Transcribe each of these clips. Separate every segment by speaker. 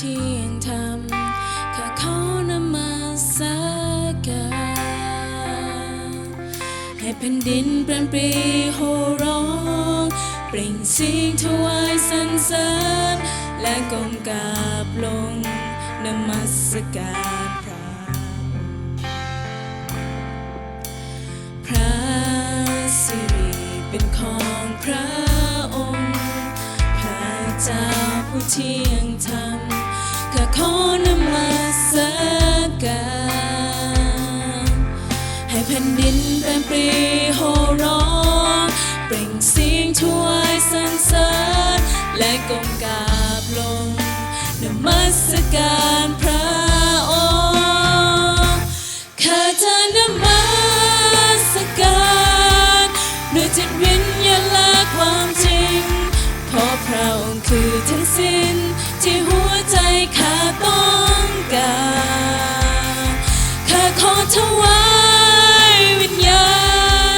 Speaker 1: ที่ยังทำข้าขอนมาสักการให้แผ่นดินเปลี่ยนปรีโหร้องเปล่งเสียงถวายสรรเสริญและก้มกราบลงนมัสการพระพระสิริเป็นของพระองค์ พระเจ้าผู้เที่ยงธรรม ข้าขอนมัสการให้แผ่นดินเป็นปรีโหร้องเปล่งเสียงถวายสรรเสริญและก้มกราบลงนมัสการพระองค์ข้าจะนมัสการด้วยจิตวิญญาณและความจริงเพราะพระองค์คือทั้งสิ้น ขอถวายวิญญา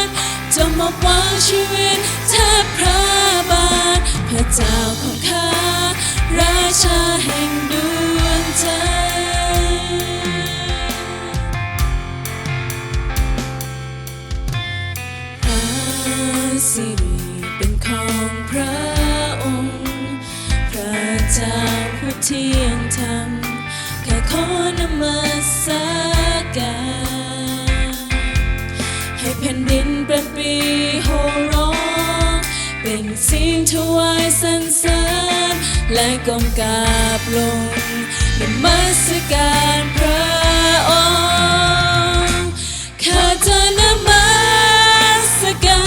Speaker 1: ณจะมอบวางชีวิตแทบพระบาทพระเจ้าของข้าราชาแห่งดวงใจพระสิริเป็นของพระองค์ พระเจ้าผู้เที่ยงธรรมข้าขอนมั การให้แผ่นดินเป็นปีโหร้อง เป็นสียงถวายสรรเสริญและก้มกาบลงนมัสการพระองค์ข้าจะนมัสกา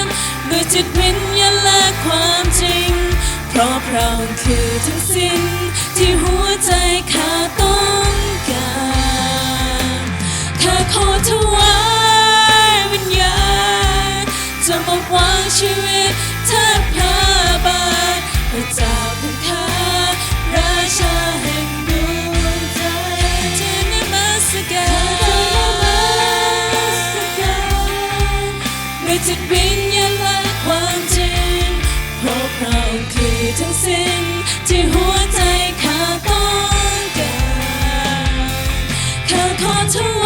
Speaker 1: รด้วยจิตวิญญาณและความจริง เพราะพระองค์คือทั้งสิ้นา